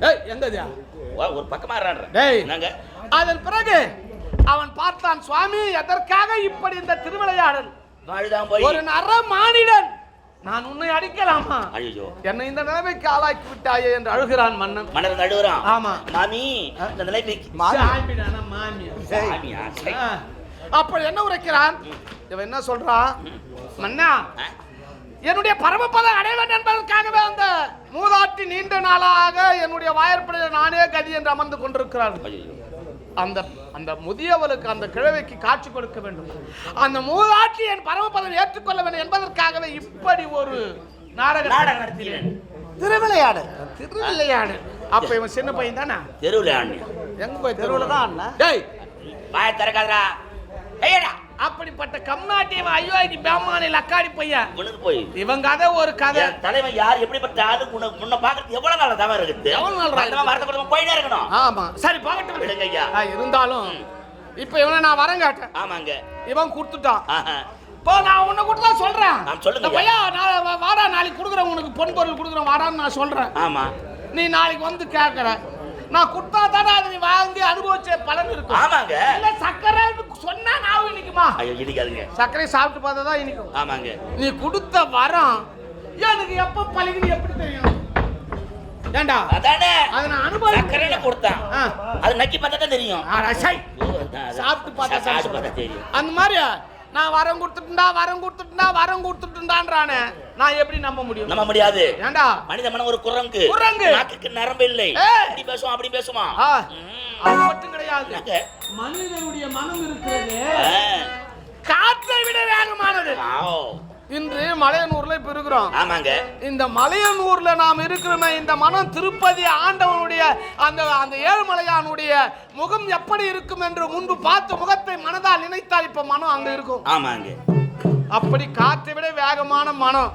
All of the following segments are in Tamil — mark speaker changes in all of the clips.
Speaker 1: ஏய் எங்கதியா
Speaker 2: வா- ஒரு பக்கமா இருறான்ற
Speaker 1: டேய்.
Speaker 2: என்னங்க?
Speaker 1: அதன் பிறகு அவன் பார்த்தான் சுவாமி எதற்காக இப்படி இந்த திருவிளையாடல்? ஒரு நர மானிடன். நான் உன்னை அடிக்கலாமா?
Speaker 2: ஐயோ
Speaker 1: என்னை இந்த நிலைமைக்கு ஆளாக்கி விட்டாயே என்று அழுகிறான் மன்னன்.
Speaker 2: மன்னர் நடுவரான்
Speaker 1: ஆமா.
Speaker 2: மாமி இந்த நிலைமைக்கு.
Speaker 1: ஆ. அப்ப என்ன உரைக்கிறான்? இவன் என்ன சொல்றான்? மன்னா? என்னுடைய பரமபதம் அடைவன் என்பதற்காகவே அந்த மூதாட்டி நீண்ட நாளாக என்னுடைய வாயற்படையில் நானே கதி என்று அமர்ந்து கொண்டிருக்கிறார்
Speaker 2: ஐயோ
Speaker 1: அந்த அந்த முதியவளுக்கு அந்த கிழவிக்கு காட்சி கொடுக்க வேண்டும். அந்த மூதாட்டி என் பரமபதம் ஏற்றுக்கொள்ள வேண்டும் என்பதற்காகவே இப்படி ஒரு
Speaker 2: நடத்தினேன்.
Speaker 1: திருவிளையாடு திருவிளையாடு அப்ப இவன் சின்ன பையன் தானே?
Speaker 2: தெருவில் ஆடினேன்
Speaker 1: எங்க போய்
Speaker 3: தெருவுல தான் அண்ணா.
Speaker 1: டேய்.
Speaker 2: வாய திறக்காதடா. ஐயடா
Speaker 1: அப்படிப்பட்ட கம்நாட்டியம் அயோத்தி பேமானி லக்காடி பையன்
Speaker 2: போய்.
Speaker 1: இவன் கதை ஒரு கதை.
Speaker 2: தலைவன் யார்? எப்படிப்பட்ட ஆளு? முன்ன பாக்குறது எவ்வளவு நாள் தவறு இருக்குது?
Speaker 1: எவ்வளவு நாள்
Speaker 2: மாதிரி வார்த்தை கொடுத்து போயிட்டே இருக்கணும்.
Speaker 1: ஆமா. சரி பார்க்கட்டும்
Speaker 2: விடுங்க ஐயா.
Speaker 1: இருந்தாலும் இப்ப இவனை நான் வரேன் கேட்டேன்
Speaker 2: ஆமாங்க.
Speaker 1: இவன் கொடுத்துட்டான். இப்போ நான் உன்னை கூட தான் சொல்றேன்.
Speaker 2: நான் சொல்லுங்க
Speaker 1: பையா நான் வாடா நாளைக்கு கொடுக்குறேன் உனக்கு. பொன் பொருள் கொடுக்குறேன் வாடான்னு நான் சொல்றேன்.
Speaker 2: ஆமா.
Speaker 1: நீ நாளைக்கு வந்து கேட்கற. நான் கொடுத்தா தானே அதை நீ வாங்கி அனுபவிச்ச பலன் இருக்கும்.
Speaker 2: ஆமாங்க.
Speaker 1: இல்ல சக்கரை சொன்னா நான் இனிக்குமா
Speaker 2: ஐயோ இடிக்காதுங்க.
Speaker 1: சர்க்கரை சாப்பிட்டு பார்த்தா தான் இனிக்கும்.
Speaker 2: ஆமாங்க.
Speaker 1: நீ கொடுத்த வரம் எனக்கு எப்ப பழகுன்னு எப்படி தெரியும்? ஏண்டா?
Speaker 2: அதானே.
Speaker 1: அதை நான் அனுபவம்
Speaker 2: சக்கரைன்னு கொடுத்தான். அது நக்கி பார்த்தா தான் தெரியும்.
Speaker 1: சாப்பிட்டு பார்த்தா
Speaker 2: சாப்பிட்டு பார்த்தா. தெரியும்.
Speaker 1: அந்த மாதிரி நான் வரம் கொடுத்துட்டுண்டா வரம் கொடுத்துட்டுண்டா வரம் கொடுத்துட்டுண்டான்றானே. நான் எப்படி நம்ப முடியும்?
Speaker 2: நம்ப முடியாது.
Speaker 1: ஏண்டா?
Speaker 2: மனித மனம் ஒரு குரங்கு.
Speaker 1: குரங்கு.
Speaker 2: நாக்குக்கு நரம்பு இல்லை. இப்படி பேசுவான் அப்படி பேசுமா
Speaker 1: அது மட்டும் கிடையாது? மனிதனுடைய மனம் இருக்கிறது. காற்றை விட வேகமானது. இன்று இப்ப இருக்கிறோம்
Speaker 2: ஆமாங்க.
Speaker 1: இந்த மலையனூர்ல நாம் இருக்கிறோமே இந்த மனம் திருப்பதி ஆண்டவனுடைய அந்த அந்த ஏழுமலையானுடைய முகம் எப்படி இருக்கும் என்று முன்பு பார்த்த முகத்தை மனதால் நினைத்தால் இப்ப மனம் அங்க இருக்கும்.
Speaker 2: ஆமாங்க.
Speaker 1: அப்படி காற்றை விட வேகமான மனம்.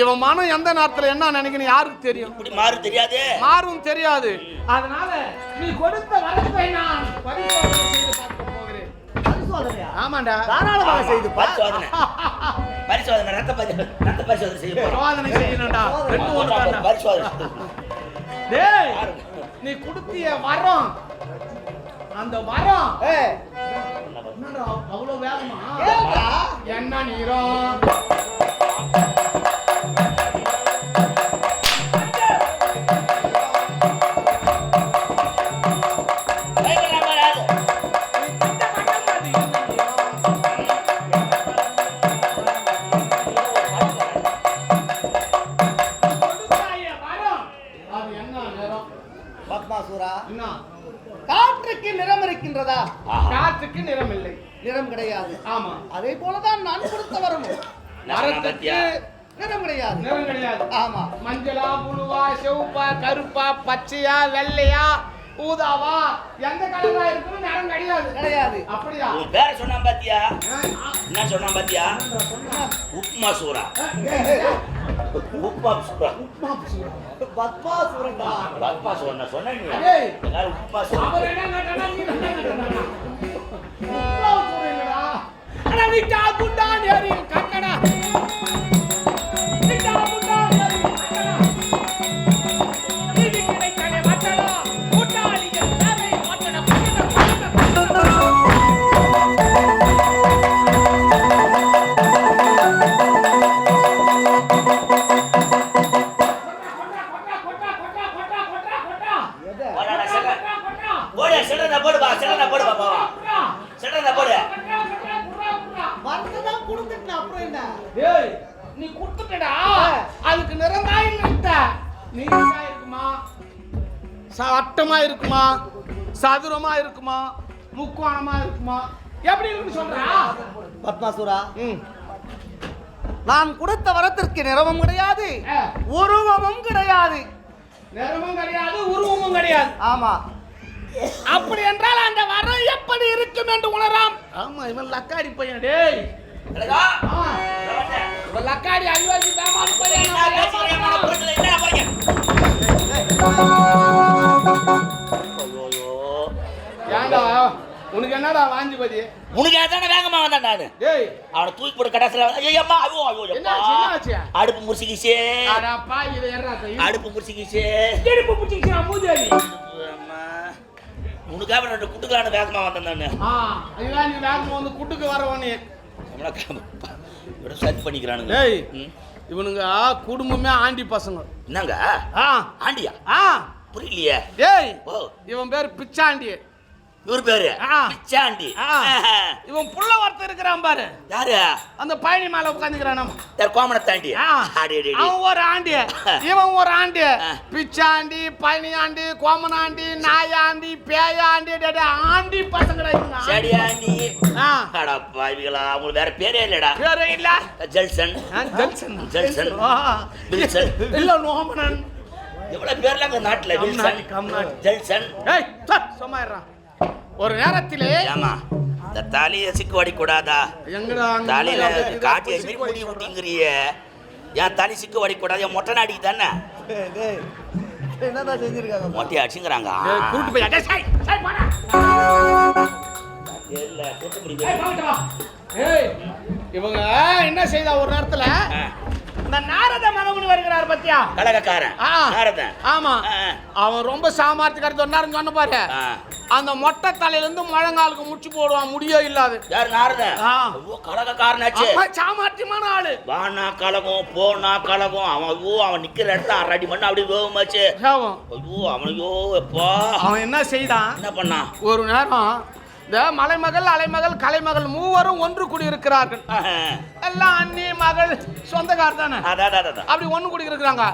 Speaker 1: இவன் மனம் எந்த நேரத்துல என்ன நினைக்கணும் யாருக்கு தெரியும்?
Speaker 2: இப்படி மாறு தெரியாது.
Speaker 1: மாறும் தெரியாது. அதனால நீ கொடுத்த வரத்தை நான் பரிசோதனை செய்து பார்க்க போகிறேன்? ஆமாண்டா.
Speaker 3: தாராளமாக செய்து பார்.
Speaker 2: பரிசோதனை. பரிசோதனை ரத்த ரத்த பரிசோதனை செய்ய
Speaker 1: சோதனை செய்யணும்டா. ரெண்டு ஒன்று.
Speaker 2: பரிசோதனை
Speaker 1: டேய் நீ கொடுத்திய வரம். அந்த வரம்.
Speaker 3: ஏய்,
Speaker 1: என்னடா அவ்வளவு வேகமா? என்ன நீரம் அதே
Speaker 3: போலதான் நான் கொடுத்த வரமும்
Speaker 1: மரத்துக்கு?
Speaker 3: நிறம் கிடையாது.
Speaker 1: நிறம் கிடையாது.
Speaker 3: ஆமா.
Speaker 1: மஞ்சளா புழுவா செவப்பா கருப்பா பச்சையா வெள்ளையா ஊதாவா எந்த கலரா இருக்குன்னு நிறம் கிடையாது.
Speaker 3: கிடையாது.
Speaker 1: அப்படியா?
Speaker 2: உன் பேரை சொன்னான் பாத்தியா? என்ன சொன்னான் பாத்தியா? உப்மா சூரா உப்மா சூரா உப்மா சூரா சொன்ன நீ
Speaker 1: ஏய்.
Speaker 2: எல்லாரும் உப்மா சூரா
Speaker 1: அவர் என்ன கேட்டானா, நீ என்ன கேட்டானா? உப்பாவு சொல்றீங்களா? குண்டான் சதுரமா இருக்குமா முக்கோணமா இருக்குமா எப்படி இருக்குன்னு சொல்றா
Speaker 3: பத்மாசுரா
Speaker 1: ம்
Speaker 3: நான் கொடுத்த வரத்திற்கு நிறமும் கிடையாது. உருவமும் கிடையாது
Speaker 1: நிறமும் கிடையாது உருவமும் கிடையாது
Speaker 3: ஆமா
Speaker 1: அப்படி என்றால் அந்த வரம் எப்படி இருக்கும் என்று உணராம் ஆமா இவன் லக்காடி பையன் டேய் லக்காடி அல்வாஜி பேமானி பையன்
Speaker 2: என்ன பேசுறீங்க
Speaker 1: ஏன்டா? உனக்கு என்னடா வாஞ்சிபதி
Speaker 2: உனக்கு எதான வேகமா வந்தான் நானு
Speaker 1: டேய்.
Speaker 2: அவனை தூக்கி போட்டு கடைசியில் ஐயோ அம்மா ஐயோ ஐயோ.
Speaker 1: என்னாச்சு
Speaker 2: அடுப்பு முறிச்சிக்கிச்சே.
Speaker 1: அடப்பா இது
Speaker 2: அடுப்பு முறிச்சிக்கிச்சே.
Speaker 1: இடுப்பு பிடிச்சிக்கிச்சு மூதேவி
Speaker 2: அம்மா. உனக்காக குட்டுக்கலான்னு வேகமா வந்தேன் நானு.
Speaker 1: ஆ நீ வேகமா வந்து குட்டுக்கு வரவனே
Speaker 2: இவட சர்ச் பண்ணிக்கிறானுங்க.
Speaker 1: டேய்
Speaker 2: ம்.
Speaker 1: இவனுங்க குடும்பமே ஆண்டி பசங்க.
Speaker 2: என்னங்க?
Speaker 1: ஆ.
Speaker 2: ஆண்டியா?
Speaker 1: ஆ.
Speaker 2: புரியலையே.
Speaker 1: டேய் இவன் பேர் பிச்சாண்டி.
Speaker 2: இவர் பேரு. பிச்சாண்டி.
Speaker 1: இவன் புள்ள ஒருத்தர் இருக்கிறான் பாரு.
Speaker 2: யாரு?
Speaker 1: அந்த பயணி மேல உட்காந்துக்கிறான்
Speaker 2: அடே, அடே.
Speaker 1: அவன் ஒரு ஆண்டி. இவன் ஒரு ஆண்டி. பிச்சாண்டி பழனியாண்டி கோமனாண்டி நாயாண்டி பேயாண்டி ஆண்டி பசங்கடா
Speaker 2: ஆண்டி.
Speaker 1: ஆ.
Speaker 2: அடப்பா இவங்களா அவங்களுக்கு வேற பேரே இல்லடா.
Speaker 1: பேரு இல்ல.
Speaker 2: ஜெல்சன்.
Speaker 1: ஜெல்சன்.
Speaker 2: ஜெல்சன். வில்சன்.
Speaker 1: இல்ல நோமனன்.
Speaker 2: எவ்வளவு பேர்ல அங்க நாட்டுல வில்சன்.
Speaker 1: கம்நாட்டி.
Speaker 2: ஜெல்சன்.
Speaker 1: ஏய் சும்மா இருடா. ஒரு நேரத்திலே
Speaker 2: ஏமா இந்த தாலியை சிக்கு வடிக்கூடாதா
Speaker 1: எங்கடா அங்க
Speaker 2: தலையில காட்டி வச்சு முடி ஊட்டிங்கிறிய. என் தலை சிக்கு வடிக்கூடாது என் மொட்டை நாடி தானே?
Speaker 3: என்னதான் செஞ்சிருக்காங்க?
Speaker 2: மொட்டையை அடிச்சுங்கிறாங்க.
Speaker 1: கூட்டு போய் டேய், சை, சை, போடா. இவங்க என்ன செய்தா ஒரு நேரத்துல? இந்த நாரத மகமுனி வருகிறார் பத்தியா?
Speaker 2: கலகக்காரன்
Speaker 1: ஆ.
Speaker 2: நாரதன்.
Speaker 1: ஆமா. அவன் ரொம்ப சாமர்த்தியக்காரர் சொன்னாருன்னு சொன்ன பாரு.
Speaker 2: ஆ.
Speaker 1: அந்த மொட்டை தலையில இருந்து முழங்காலுக்கு முடிச்சு போடுவான். முடியே இல்லாது.
Speaker 2: யார். ஐயோ கலகக்காரனாச்சு.
Speaker 1: சாமர்த்தியமான ஆளு.
Speaker 2: வானா கலகம் போனா கலகம். அவன் ஐயோ அவன் நிக்கிற இடத்த அரை அடி மண்ணு அப்படியே வேகமாச்சு. ஐயோ அவனையோ எப்பா?
Speaker 1: அவன் என்ன செய்தான்?
Speaker 2: என்ன பண்ணான்
Speaker 1: ஒரு நேரம் இந்த மலைமகள் அலைமகள் கலைமகள் மூவரும் ஒன்று கூடி இருக்கிறார்கள். எல்லாம் அண்ணி மகள் சொந்தக்கார் தானே? அப்படி ஒண்ணு கூடி இருக்கிறாங்க.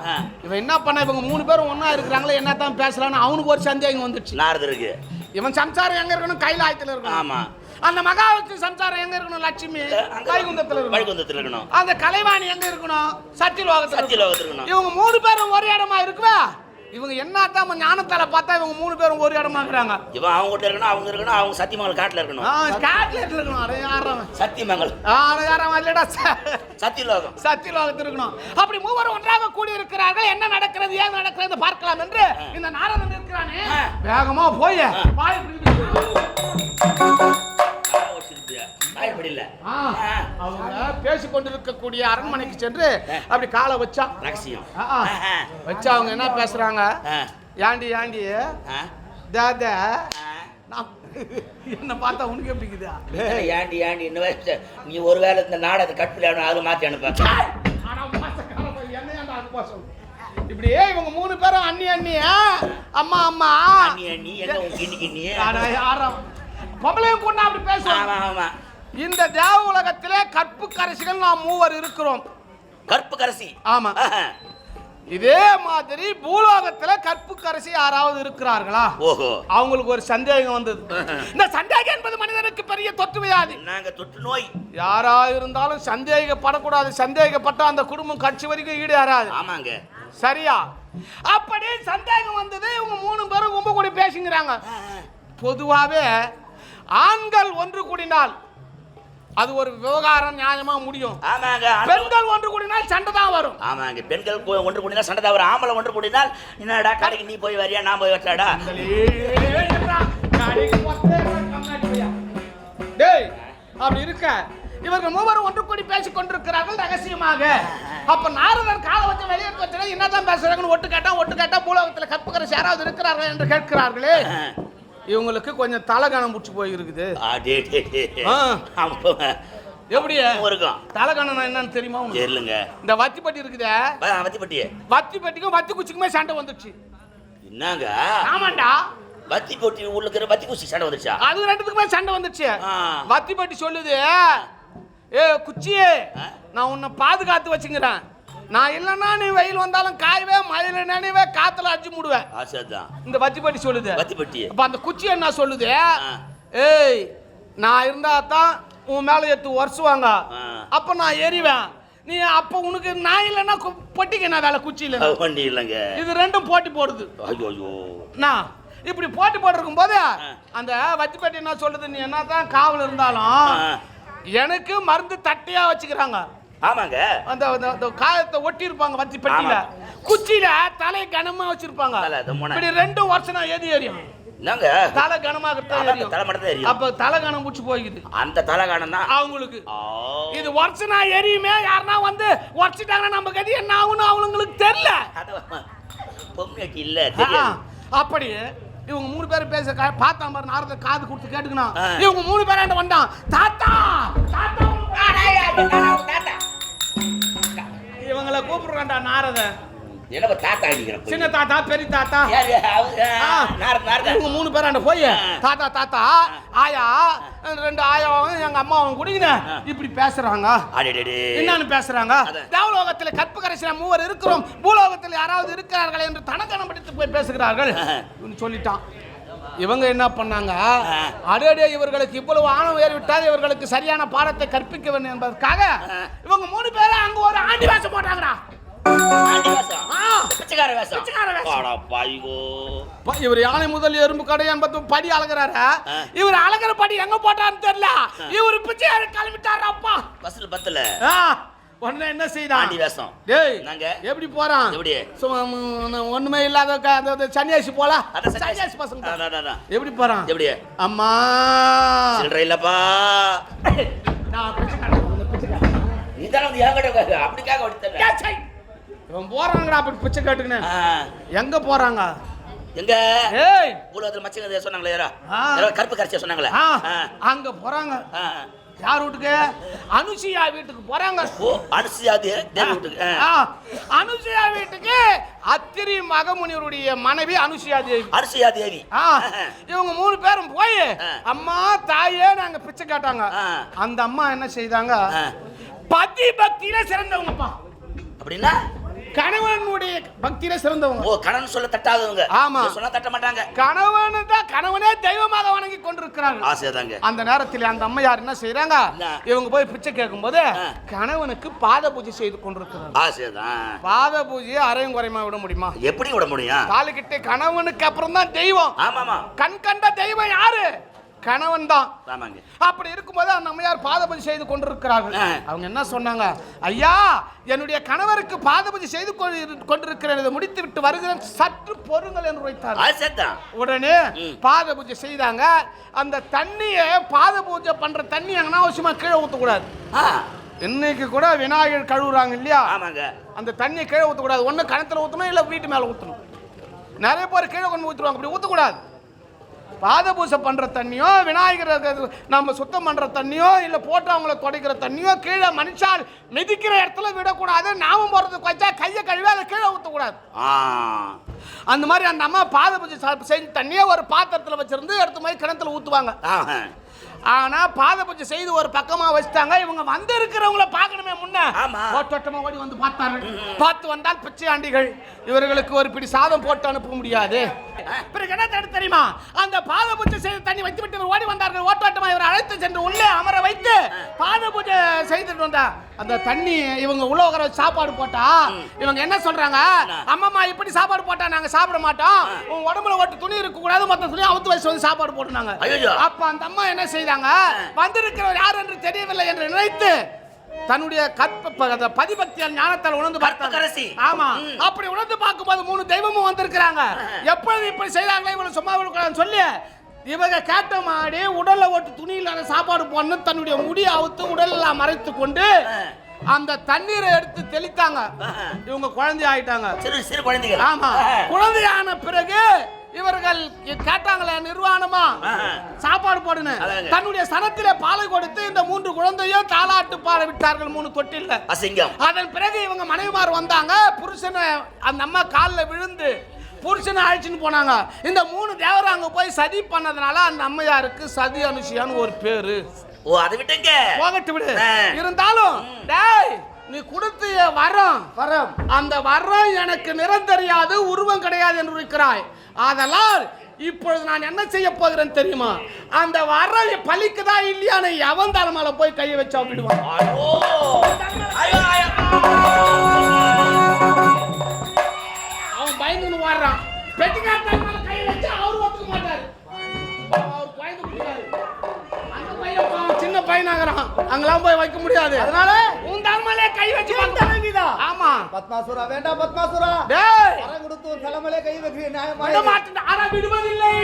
Speaker 1: இவன் என்ன பண்ண? இவங்க மூணு பேரும் ஒண்ணா இருக்கிறாங்களே என்ன தான் பேசலாம்னு அவனுக்கு ஒரு சந்தேகம் வந்துடுச்சு.
Speaker 2: நாரதருக்கு.
Speaker 1: இவன் சம்சாரம் எங்க இருக்கணும்? கைலாயத்துல இருக்கணும்.
Speaker 2: ஆமா.
Speaker 1: அந்த மகாவுக்கு சம்சாரம் எங்க இருக்கணும் லட்சுமி? கைகுந்தத்துல இருக்கணும்.
Speaker 2: இருக்கணும்.
Speaker 1: அந்த கலைவாணி எங்க இருக்கணும்? சத்தியலோகத்துல.
Speaker 2: சத்தியலோகத்தில் இருக்கணும்.
Speaker 1: இவங்க மூணு பேரும் ஒரே இடமா இருக்குவா? இவங்க என்னத்தான் ஞானத்தால பார்த்தா இவங்க மூணு பேரும் ஒரு இடமா இருக்கிறாங்க?
Speaker 2: இவன் அவங்க கிட்ட இருக்கணும் அவங்க இருக்கணும் அவங்க சத்தியமங்கல் காட்டுல இருக்கணும்.
Speaker 1: ஆ, ஸ்காட்லாண்ட்ல இருக்கணும். அட யாரும்
Speaker 2: சத்தியமங்கல்.
Speaker 1: யாரும் இல்லடா
Speaker 2: சத்தியலோகம்.
Speaker 1: சத்தியலோகத்தில் இருக்கணும். அப்படி மூவரும் ஒன்றாக கூடி இருக்கிறார்கள் என்ன நடக்கிறது ஏன் நடக்கிறது பார்க்கலாம் என்று இந்த நாரதன் இருக்கிறானே. வேகமா போய். பாய்
Speaker 2: தாய்ப்படியில்
Speaker 1: ஆ, அவங்க பேசிக் கொண்டிருக்கக்கூடிய அரண்மனைக்கு சென்று அப்படி காலை வச்சான்
Speaker 2: ரகசியம்.
Speaker 1: வச்சு அவங்க என்ன பேசுறாங்க. ஏண்டி ஏண்டி. தாதா என்ன பார்த்தா உனக்கு எப்படி இருக்குதா?
Speaker 2: ஏண்டி ஏண்டி இன்னும் நீ ஒருவேளை இந்த நாடகத்தை கட் பண்ணி அதில் மாற்றி அனுப்ப.
Speaker 1: என்ன அது? இப்படியே இவங்க மூணு பேரும் அண்ணி அண்ணியா அம்மா அம்மா
Speaker 2: நீ எங்க உன் கிண்ணி கிண்ணி
Speaker 1: அட, யாரும் பொம்பளையும் கூட அப்படி பேசுவாங்க?
Speaker 2: ஆமா ஆமா.
Speaker 1: இந்த தேவ உலகத்திலே கற்பு கரசிகள் நாம் மூவர் இருக்கிறோம்.
Speaker 2: கற்பு கரசி
Speaker 1: ஆமா. இதே மாதிரி பூலோகத்துல கற்பு கரசி யாராவது இருக்கிறார்களா?
Speaker 2: ஓஹோ.
Speaker 1: அவங்களுக்கு ஒரு சந்தேகம் வந்தது. இந்த சந்தேகம் என்பது மனிதனுக்கு பெரிய தொற்று வியாதி.
Speaker 2: நாங்க தொற்று நோய்.
Speaker 1: யாரா இருந்தாலும் சந்தேகப்படக்கூடாது. சந்தேகப்பட்டா அந்த குடும்பம் கட்சி வரைக்கும் ஈடேறாது
Speaker 2: ஆமாங்க.
Speaker 1: சரியா? அப்படி சந்தேகம் வந்தது. இவங்க மூணு பேரும் கும்ப கூடி பேசிக்கிறாங்க பொதுவாகவே ஆண்கள் ஒன்று கூடினால் அது ஒரு விவகாரம் நியாயமா முடியும்.
Speaker 2: ஆமாங்க.
Speaker 1: பெண்கள் ஒன்று கூடினால் சண்டை தான் வரும்.
Speaker 2: ஆமாங்க. பெண்கள் ஒன்று கூடினால் சண்டை தான் வரும். ஆம்பளை ஒன்று கூடினால் என்னடா கடைக்கு நீ போய் வரியா நான் போய் வச்சாடா
Speaker 1: டேய் அப்படி இருக்க. இவர்கள் மூவரும் ஒன்று கூடி பேசிக் கொண்டிருக்கிறார்கள் ரகசியமாக. அப்ப நாரதர் காலை வச்சு வெளியே வச்சா என்னதான் பேசுறாங்கன்னு ஒட்டு கேட்டா ஒட்டு கேட்டா பூலோகத்துல கற்புக்கரசு யாராவது இருக்கிறார்கள் என்று கேட்கிறார்களே. இவங்களுக்கு கொஞ்சம் போயிருக்குது
Speaker 2: டே, டே.
Speaker 1: ஆ.
Speaker 2: ஆமா.
Speaker 1: எப்படி
Speaker 2: இருக்கும்
Speaker 1: தலைகணம் என்னன்னு தெரியுமா?
Speaker 2: தெரியலுங்க
Speaker 1: இந்த வத்திப்பட்டி இருக்குதே
Speaker 2: வத்திப்பட்டியே
Speaker 1: வத்தி பெட்டிக்கும் வத்தி குச்சிக்குமே சண்டை வந்துச்சு
Speaker 2: என்னங்க
Speaker 1: ஆமாண்டா
Speaker 2: வத்தி போட்டி உள்ள இருக்கிற வத்தி குச்சி சண்டை வந்துச்சா
Speaker 1: அது ரெண்டுத்துக்குமே சண்டை வந்துச்சு. வத்தி பெட்டி சொல்லுது ஏ குச்சியே? நான் உன்னை பாதுகாத்து வச்சுங்கிறேன் நான் இல்லைன்னா நீ வெயில் வந்தாலும் காயவே மழையில நினைவே காத்துல அடிச்சு மூடுவேன்.
Speaker 2: ஆசைதான்
Speaker 1: இந்த வத்தி பெட்டி சொல்லுது.
Speaker 2: வத்திப்பட்டி
Speaker 1: அப்ப அந்த குச்சி என்ன சொல்லுது. ஏய் நான் இருந்தா தான் உன் மேல எடுத்து வருஷவாங்க. அப்ப நான் எரிவேன் நீ அப்ப உனக்கு நான் இல்லைன்னா கு- பொட்டிக்கு நான் வேலை? குச்சி இல்லை
Speaker 2: வண்டி இல்லைங்க.
Speaker 1: இது ரெண்டும் போட்டி போடுது.
Speaker 2: ஐயோ
Speaker 1: நான் இப்படி போட்டி போட்டிருக்கும் போது. அந்த வத்திப்பேட்டை என்ன சொல்லுது? நீ என்னதான் காவல் இருந்தாலும். எனக்கு மருந்து தட்டியா வச்சுக்கிறாங்க.
Speaker 2: ஆமாங்க.
Speaker 1: அந்த அந்த- காயத்தை ஒட்டி இருப்பாங்க வத்தி பெட்டியில. குச்சியில தலை கனமா வச்சிருப்பாங்க.
Speaker 2: தலை.
Speaker 1: இப்படி ரெண்டு வருஷம் எது எரியும்
Speaker 2: என்னங்க?
Speaker 1: தலை
Speaker 2: அதான் அந்த தலை மட்டும் எரியும்.
Speaker 1: அப்ப தலை கனம் பிடிச்சி போய்க்குது.
Speaker 2: அந்த தலகாணம் தான்.
Speaker 1: அவங்களுக்கு. இது வருஷனா எரியுமே யாருன்னா வந்து உடச்சிட்டாங்கன்னா நம்ம கதி என்ன ஆகும்னு அவங்களுக்கு தெரியல.
Speaker 2: பொம்மைக்கு இல்ல
Speaker 1: ஆ,
Speaker 2: தெரியாது.
Speaker 1: அப்படி இவங்க மூணு பேரும் பேச பார்த்தா பாரு நாரத காது கொடுத்து கேட்டுக்கணும். இவங்க மூணு பேரும் வந்தான். தாத்தா! தாத்தா. இவங்கள கூப்பிடுறான்டா நாரத
Speaker 2: என்ன தாத்தா அடிக்கிறேன்
Speaker 1: சின்ன தாத்தா பெரிய தாத்தா
Speaker 2: யாரு அவங்க
Speaker 1: ஆ.
Speaker 2: நாரத நாரத
Speaker 1: இவங்க மூணு பேராண்ட போய்
Speaker 2: ஆ.
Speaker 1: தாத்தா தாத்தா ஆயா ரெண்டு ஆயாவும் எங்க அம்மாவும் குடிக்கின
Speaker 2: ஆ.
Speaker 1: இப்படி பேசுறாங்க
Speaker 2: அடடடே
Speaker 1: என்னன்னு பேசுறாங்க
Speaker 2: அதான்.
Speaker 1: தேவலோகத்தில் கற்பு கரைசின மூவர் இருக்கிறோம் பூலோகத்தில் யாராவது இருக்கிறார்கள் என்று தனக்கணம் படித்து போய் பேசுகிறார்கள் சொல்லிட்டான் இவங்க என்ன பண்ணாங்க
Speaker 2: ஆ.
Speaker 1: அடடே இவர்களுக்கு இவ்வளவு ஆணவம் ஏறிவிட்டால் இவர்களுக்கு சரியான பாடத்தை கற்பிக்க வேண்டும் என்பதற்காக. இவங்க மூணு பேரும் அங்க ஒரு ஆண்டி
Speaker 2: பிச்சைக்கார வேஷம்
Speaker 1: பிச்சைக்கார வேஷம்.
Speaker 2: அட பாய்கோ
Speaker 1: ப- இவர் யானை முதல் எறும்பு கடை என்பது படி அழகிறாரு. இவர் அழகிற படி எங்க போட்டான்னு தெரியல இவர் பிச்சையாரு கிளம்பிட்டாரு அப்பா
Speaker 2: பஸ்ல பத்தல
Speaker 1: ஆ, உடனே என்ன செய்தான்
Speaker 2: ஆண்டி வேஷம்
Speaker 1: டேய்
Speaker 2: என்னங்க?
Speaker 1: எப்படி போறான்
Speaker 2: எப்படி?
Speaker 1: ஒண்ணுமே இல்லாத அந்த- அந்த சன்னியாசி போல
Speaker 2: சன்னியாசி.
Speaker 1: பசங்க. எப்படி போறான்
Speaker 2: எப்படி
Speaker 1: அம்மா
Speaker 2: சில்லற இல்லப்பா
Speaker 1: நான் பிச்சைக்காரன், பிச்சைக்காரன்.
Speaker 2: வந்து என்கிட்ட உட்காரு. அப்படிக்காக ஒடித்தல
Speaker 1: ஏ, சை. இவன் போறாங்கடா அப்படி பிச்சை கேட்டுக்கின்னு. எங்க போறாங்க?
Speaker 2: எங்க?
Speaker 1: ஏய்.
Speaker 2: பூலோகத்துல மச்சங்க சொன்னாங்களே யாரா? கருப்பு கரைச்சியா சொன்னாங்களே.
Speaker 1: அங்க போறாங்க. யார் வீட்டுக்கு? அனுசியா வீட்டுக்கு போறாங்க.
Speaker 2: ஓ அனுசியா வீட்டுக்கு
Speaker 1: அனுசுயா வீட்டுக்கு அத்திரி மகமுனிவருடைய மனைவி அனுசுயா தேவி.
Speaker 2: அனுசியா தேவி.
Speaker 1: இவங்க மூணு பேரும் போய். அம்மா தாயே நாங்க பிச்சை கேட்டாங்க. அந்த அம்மா என்ன செய்தாங்க. பதி பக்தியில சிறந்தவங்கப்பா.
Speaker 2: அப்படின்னா?
Speaker 1: கணவனுடைய பக்தியில சிறந்தவங்க.
Speaker 2: ஓ கணவன் சொல்ல தட்டாதவங்க.
Speaker 1: ஆமா.
Speaker 2: சொன்னா தட்ட மாட்டாங்க.
Speaker 1: கணவன் தான் கணவனே தெய்வமாக வணங்கி கொண்டிருக்கிறார்கள்
Speaker 2: ஆசைதாங்க
Speaker 1: அந்த நேரத்தில் அந்த அம்மையார் என்ன செய்றாங்க?
Speaker 2: என்ன?
Speaker 1: இவங்க போய் பிச்சை கேட்கும்போது
Speaker 2: ஆ.
Speaker 1: கணவனுக்கு பாத பூஜை செய்து கொண்டிருக்கிறார்.
Speaker 2: ஆசைதான்
Speaker 1: பாத பூஜையை அரையும் குறையுமா விட முடியுமா?
Speaker 2: எப்படி விட முடியும்?
Speaker 1: தாலிக்கிட்டு கணவனுக்கு அப்புறம் தான் தெய்வம்.
Speaker 2: ஆமாமா.
Speaker 1: கண் கண்ட தெய்வம் யாரு? கணவன் தான்.
Speaker 2: ஆமாங்க.
Speaker 1: அப்படி இருக்கும்போது அந்த அம்மையார் பாதபூஜை செய்து கொண்டிருக்கிறார்கள். அவங்க என்ன சொன்னாங்க? ஐயா என்னுடைய கணவருக்கு பாதபூஜை செய்து கொண்டு- கொண்டிருக்கிறேன். இதை முடித்து விட்டு வருகிறேன். சற்று பொறுங்கள் என்று வைத்தார்
Speaker 2: ஆசைதான்
Speaker 1: உடனே. பாத பூஜை செய்தாங்க. அந்த தண்ணியை பாத பூஜை பண்ற தண்ணி அனாவசியமா கீழே ஊற்றக்கூடாது இன்னைக்கு கூட விநாயகர் கழுவுறாங்க இல்லையா?
Speaker 2: ஆமாங்க.
Speaker 1: அந்த தண்ணியை கீழே ஊற்றக்கூடாது ஒன்று கிணத்துல ஊற்றணும் இல்லை வீட்டு மேலே ஊற்றணும் நிறைய பேர் கீழே கொண்டு ஊற்றுவாங்க அப்படி ஊற்றக்கூடாது பாத பூஜை பண்ணுற தண்ணியோ விநாயகர் நம்ம சுத்தம் பண்ணுற தண்ணியோ இல்லை போட்டு அவங்கள துடைக்கிற தண்ணியோ கீழே மனுஷால் மிதிக்கிற இடத்துல விடக்கூடாது நாமம் போடுறதுக்கு வச்சா கையை கழுவி அதை கீழே ஊற்றக்கூடாது அந்த மாதிரி அந்த அம்மா பாத பூஜை செஞ்ச தண்ணியை ஒரு பாத்திரத்தில் வச்சிருந்து எடுத்து போய் கிணத்துல ஊற்றுவாங்க
Speaker 2: ஆஹா.
Speaker 1: ஆனா பாத பூஜை செய்து ஒரு பக்கமா வச்சுட்டாங்க. இவங்க வந்து இருக்கிறவங்கள பார்க்கணுமே முன்ன.
Speaker 2: ஆமா.
Speaker 1: ஓட்டோட்டமா ஓடி வந்து பார்த்தாரு பார்த்து வந்தால் பிச்சை ஆண்டிகள் இவர்களுக்கு ஒரு பிடி சாதம் போட்டு அனுப்ப முடியாது. பிறகு என்ன தடுத்து தெரியுமா? அந்த பாத பூஜை செய்த தண்ணி வைத்து விட்டு ஓடி வந்தார்கள். ஓட்டோட்டமா இவர் அழைத்து சென்று உள்ளே அமர வைத்து செய்துட்டு வந்தா அந்த தண்ணி இவங்க உள்ள உட்கார சாப்பாடு போட்டா இவங்க என்ன சொல்றாங்க? அம்மம்மா இப்படி சாப்பாடு போட்டா நாங்க சாப்பிட மாட்டோம். உன் உடம்புல ஒட்டு துணி இருக்க கூடாது மொத்த துணி அவுத்து வச்சு வந்து சாப்பாடு போட்டுனாங்க. அப்ப அந்த அம்மா என்ன செய்தாங்க? வந்திருக்கிறவர் யார் என்று தெரியவில்லை என்று நினைத்து தன்னுடைய கற்ப பதிபக்தியால் ஞானத்தால் உணர்ந்து
Speaker 2: கற்புக்கரசி.
Speaker 1: ஆமா. அப்படி உணர்ந்து பார்க்கும்போது மூணு தெய்வமும் வந்திருக்கிறாங்க. எப்பொழுது இப்படி செய்தாங்களே இவனை சும்மா சொல்லி இவங்க கேட்ட மாடி உடல்ல ஓட்டு துணி இல்லாத சாப்பாடு போடணும் தன்னுடைய முடி அவுத்து உடலெல்லாம் மறைத்து கொண்டு அந்த தண்ணீரை எடுத்து தெளித்தாங்க. இவங்க குழந்தை ஆயிட்டாங்க.
Speaker 2: சிறு சிறு குழந்தைகள்.
Speaker 1: ஆமா. குழந்தையான பிறகு இவர்கள் கேட்டாங்களே நிர்வாணமா. சாப்பாடு
Speaker 2: அதாங்க.
Speaker 1: தன்னுடைய சனத்திலே பாலை கொடுத்து இந்த மூன்று குழந்தையும் தாலாட்டு பாட விட்டார்கள் மூணு தொட்டில்ல.
Speaker 2: அசிங்கம்.
Speaker 1: அதன் பிறகு இவங்க மனைவிமார் வந்தாங்க. புருஷனை அந்த அம்மா காலில் விழுந்து புருஷனை அழைச்சின்னு போனாங்க. இந்த மூணு தேவரும் அங்க போய் சதி பண்ணதுனால அந்த அம்மையாருக்கு சதி அனுஷியான்னு ஒரு பேரு.
Speaker 2: ஓ அதை விட்டுங்க.
Speaker 1: போகட்டு விடு. இருந்தாலும் டேய் நீ கொடுத்த வரம். வரம். அந்த வரம் எனக்கு நிறம் தெரியாது உருவம் கிடையாது என்று இருக்கிறாய். ஆதலால் இப்பொழுது நான் என்ன செய்ய போகிறேன் தெரியுமா? அந்த வரம் பலிக்குதா இல்லையான்னு எவன் தலைமையில போய் கையை வச்சா விடுவான் பயந்துன்னு வாடுறான். பெட்டிக்கார தலைமையில கையை வச்சா அவர் ஒத்துக்க மாட்டாரு. அவர் பயந்து முடியாது அந்த பையன் சின்ன பையனாகிறான். அங்கெல்லாம் போய் வைக்க முடியாது. அதனால? உன் தலைமையிலே கை வச்சு தலைவிதான் ஆமா.
Speaker 3: பத்மாசுரா வேண்டாம் பத்மாசுரா.
Speaker 1: டேய்.
Speaker 3: கொடுத்து ஒரு தலைமையிலே கை வைக்கிறேன் நியாயமா?
Speaker 1: விட மாட்டேன் ஆனா விடுவதில்லை.